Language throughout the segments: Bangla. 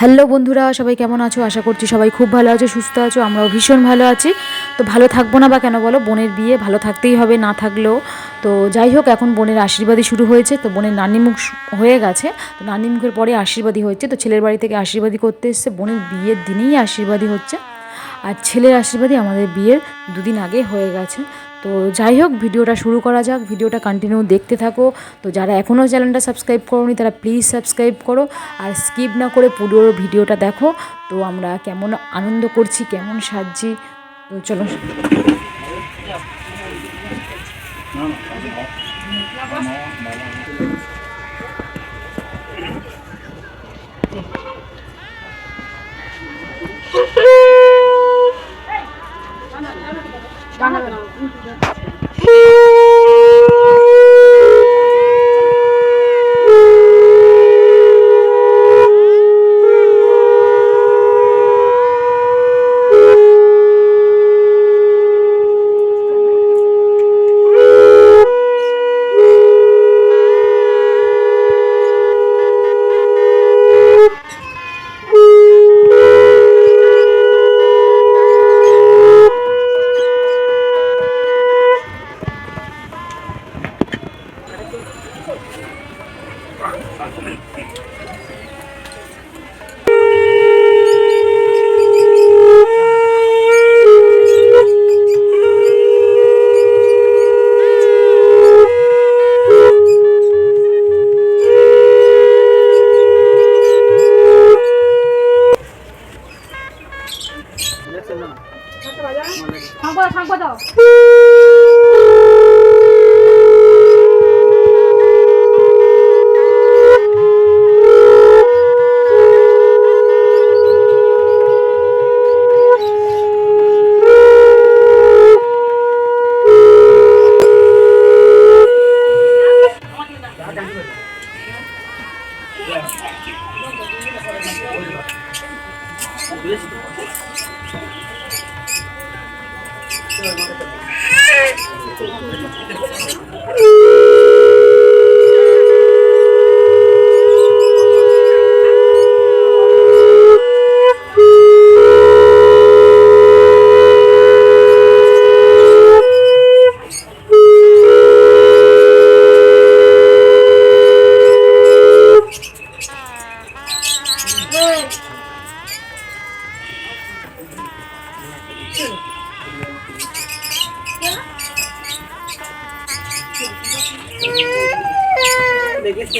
হ্যালো বন্ধুরা, সবাই কেমন আছো? আশা করছি সবাই খুব ভালো আছো, সুস্থ আছো, আমরাও ভীষণ ভালো আছি। তো ভালো থাকব না বা কেন বলো, বোনের বিয়ে, ভালো থাকতেই হবে, না থাকলেও। তো যাই হোক, এখন বোনের আশীর্বাদই শুরু হয়েছে, তো বোনের নানিমুখ হয়ে গেছে। তো নানিমুখের পরে আশীর্বাদী হয়েছে তো ছেলের বাড়ি থেকে আশীর্বাদী করতে এসছে, বোনের বিয়ের দিনেই আশীর্বাদী হচ্ছে। আর ছেলের আশীর্বাদই আমাদের বিয়ের দুদিন আগে হয়ে গেছে। তো যাই হোক, ভিডিওটা শুরু করা যাক, ভিডিওটা কন্টিনিউ দেখতে থাকো। তো যারা এখনও চ্যানেলটা সাবস্ক্রাইব করোনি, তারা প্লিজ সাবস্ক্রাইব করো। আর স্কিপ না করে পুরো ভিডিওটা দেখো। তো আমরা কেমন আনন্দ করছি, কেমন সাজছি, তো চলো।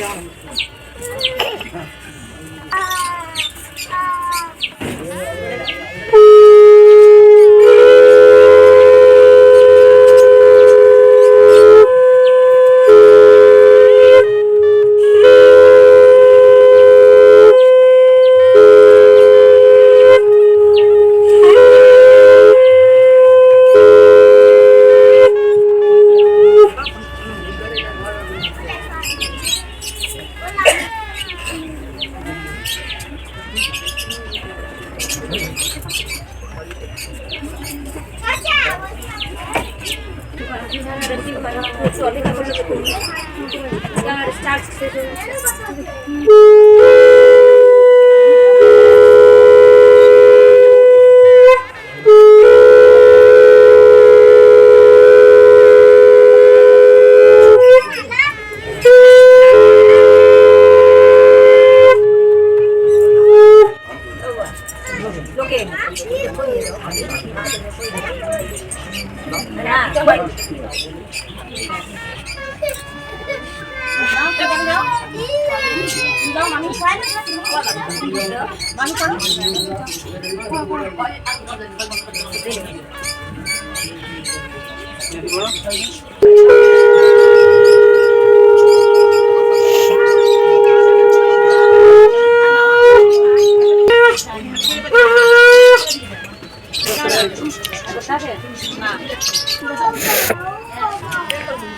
Yeah. decisions. এই ঘরে ভাজা বসে লাইন দিয়ে আয় আয় আমার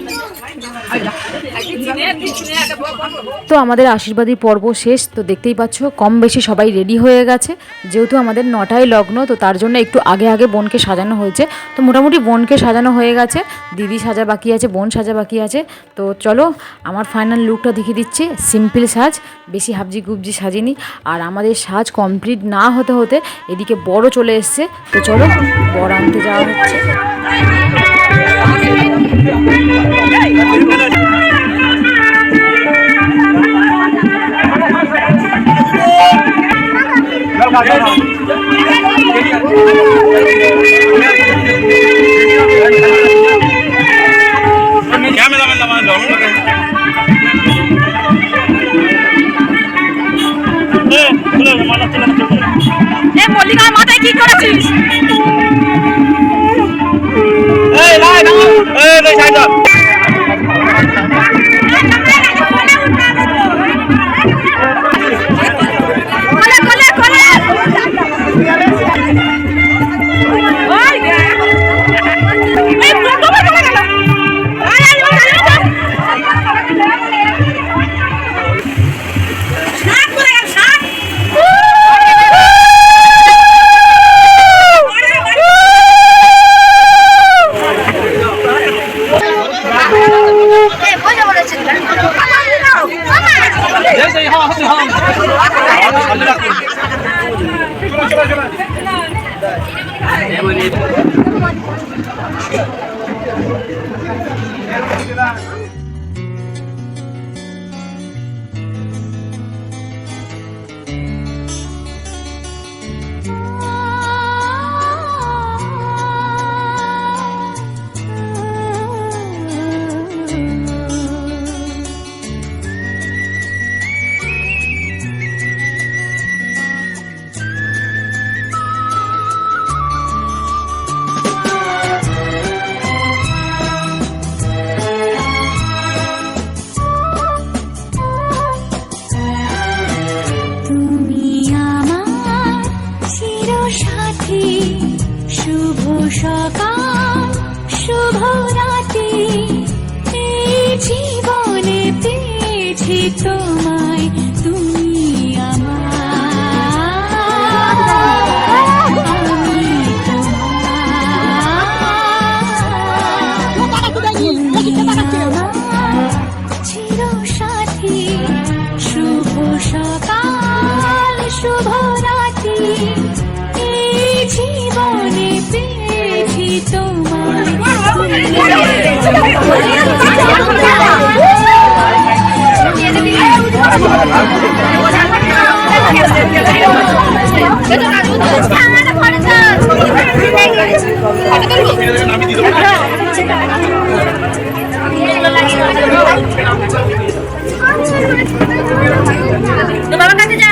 তো আমাদের আশীর্বাদী পর্ব শেষ তো দেখতেই পাচ্ছ কম বেশি সবাই রেডি হয়ে গেছে যেহেতু আমাদের নটায় লগ্ন তো তার জন্য একটু আগে আগে বোনকে সাজানো হয়েছে তো মোটামুটি বোনকে সাজানো হয়ে গেছে দিদি সাজা বাকি আছে বোন সাজা বাকি আছে তো চলো আমার ফাইনাল লুকটা দেখিয়ে দিচ্ছি সিম্পল সাজ বেশি হাবজি গুবজি সাজিনি আর আমাদের সাজ কমপ্লিট না হতে হতে এদিকে বড় চলে এসছে তো চলো বড় আনতে যাওয়া হচ্ছে Cameraman পেয়েছি তো বাবার কাছে যা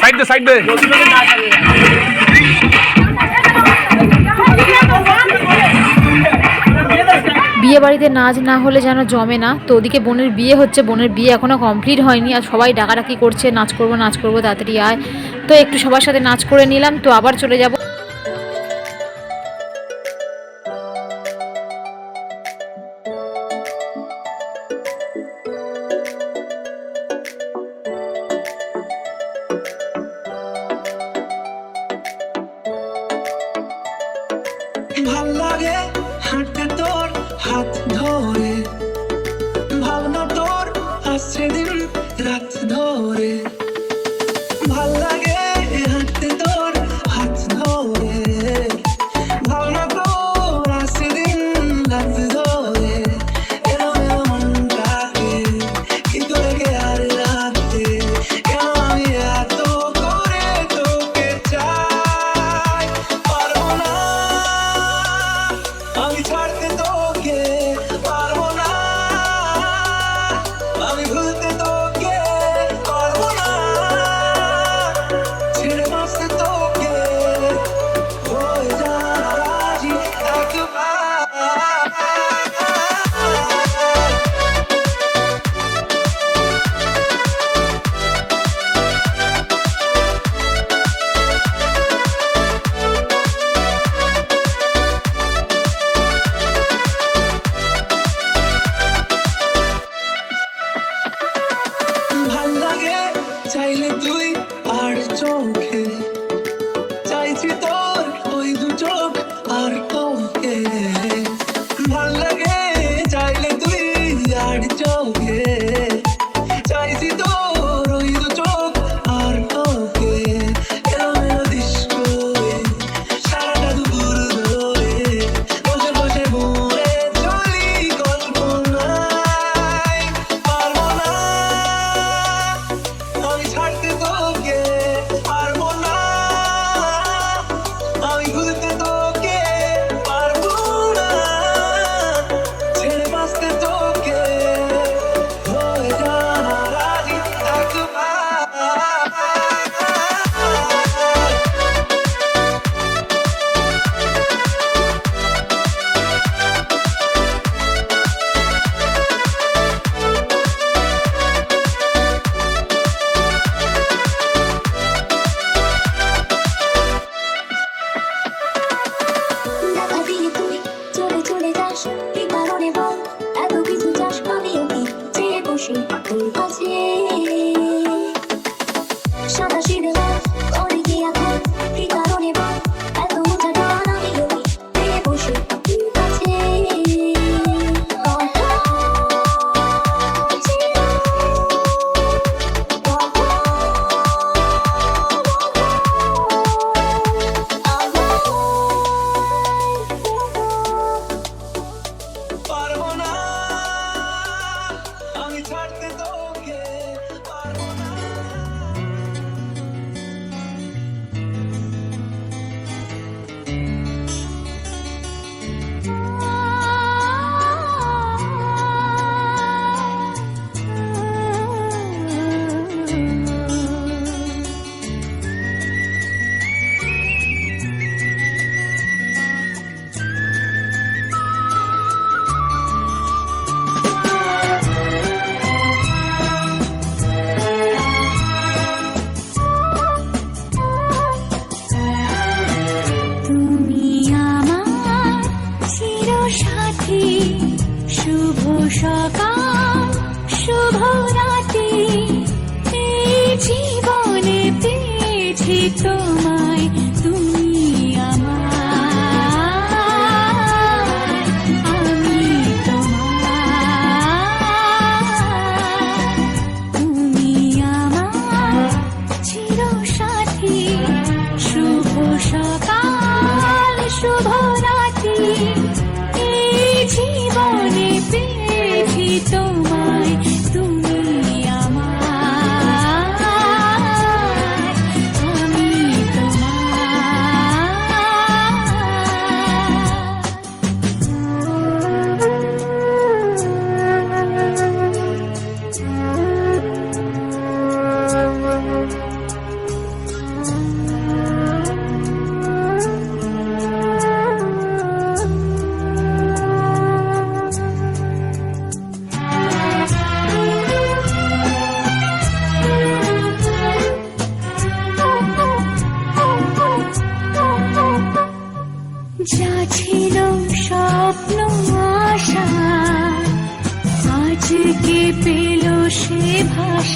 साइड दे साइड दे বিয়ে বাড়িতে নাচ না হলে যেন জমে না। তো ওদিকে বোনের বিয়ে হচ্ছে, বোনের বিয়ে এখনও কমপ্লিট হয়নি। আর সবাই ডাকাডাকি করছে, নাচ করব নাচ করব, তাড়াতাড়ি আয়। তো একটু সবার সাথে নাচ করে নিলাম, তো আবার চলে যাব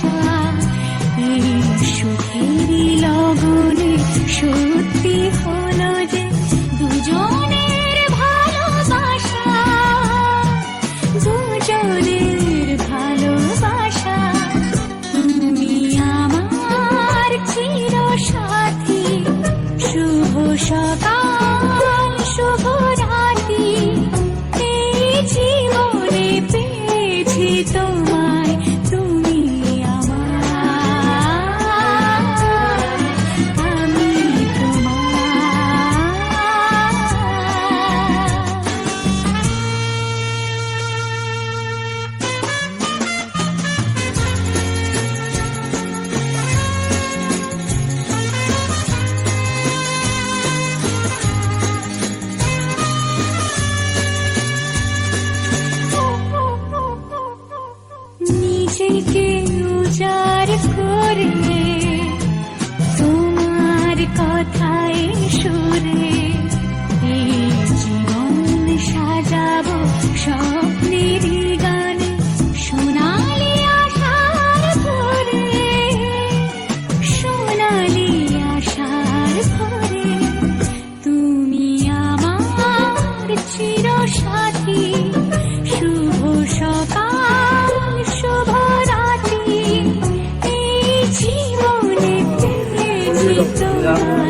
shine. কথায় সুরে জীবন সাজাবো সব গান। ya.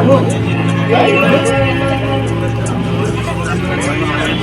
Hello.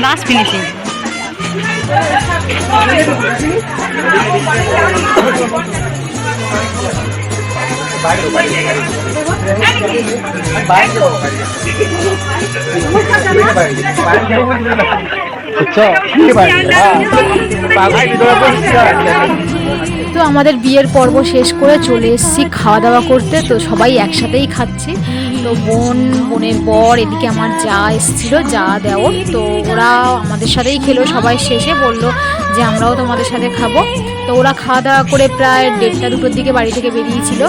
last finishing. আচ্ছা, তো আমাদের বিয়ের পর্ব শেষ করে চলে এসছি খাওয়া দাওয়া করতে। তো সবাই একসাথেই খাচ্ছি। তো বোন, বোনের বর, এদিকে আমার যা এসেছিল, যা দেওর তো ওরা আমাদের সাথেই খেলো, সবাই শেষে বলল যে আমরাও তোমাদের সাথে খাব। তো ওরা খাওয়া দাওয়া করে প্রায় দেড়টা দুটোর দিকে বাড়ি থেকে বেরিয়েছিল।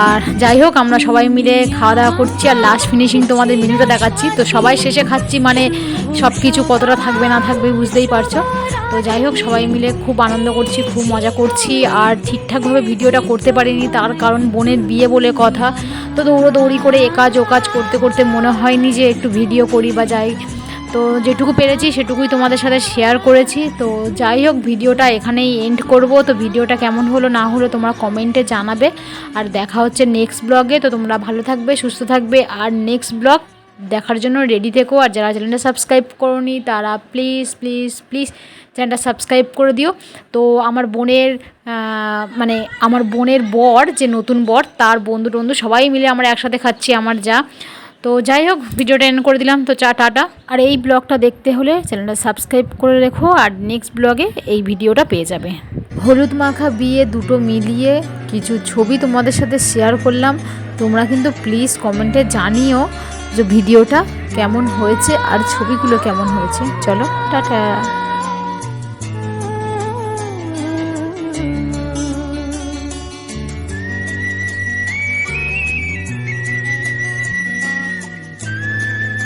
আর যাই হোক, আমরা সবাই মিলে খাওয়া দাওয়া করছি, আর লাস্ট ফিনিশিং তোমাদের মেনুটা দেখাচ্ছি। তো সবাই শেষে খাচ্ছি মানে সব কিছু কতটা থাকবে না থাকবে বুঝতেই পারছ। তো যাই হোক, সবাই মিলে খুব আনন্দ করছি, খুব মজা করছি আর ঠিকঠাকভাবে ভিডিওটা করতে পারিনি, তার কারণ বোনের বিয়ে বলে কথা। তো দৌড়োদৌড়ি করে এ কাজ ও কাজ করতে করতে মনে হয়নি যে একটু ভিডিও করি বা যাই। তো যেটুকু পেরেছি সেটুকুই তোমাদের সাথে শেয়ার করেছি। তো যাই হোক, ভিডিওটা এখানেই এন্ড করব। তো ভিডিওটা কেমন হলো না হলো তোমরা কমেন্টে জানাবে। আর দেখা হচ্ছে নেক্সট ব্লগে তো তোমরা ভালো থাকবে, সুস্থ থাকবে। আর নেক্সট ব্লগ দেখার জন্য রেডি থেকো। আর যারা চ্যানেলটা সাবস্ক্রাইব করনি, তারা প্লিজ প্লিজ প্লিজ চ্যানেলটা সাবস্ক্রাইব করে দিও। তো আমার বোনের মানে আমার বোনের বর, যে নতুন বর, তার বন্ধু টন্ধু সবাই মিলে আমরা একসাথে খাচ্ছি আমার যা। তো যাই হোক, ভিডিওটা এন্ড করে দিলাম। তো চা, টাটা। আর এই ব্লগটা দেখতে হলে চ্যানেলটা সাবস্ক্রাইব করে রেখো। আর নেক্সট ব্লগে এই ভিডিওটা পেয়ে যাবে। হলুদ মাখা বিয়ে দুটো মিলিয়ে কিছু ছবি তোমাদের সাথে শেয়ার করলাম। তোমরা কিন্তু প্লিজ কমেন্টে জানিও যে ভিডিওটা কেমন হয়েছে আর ছবিগুলো কেমন হয়েছে। চলো, টাটা।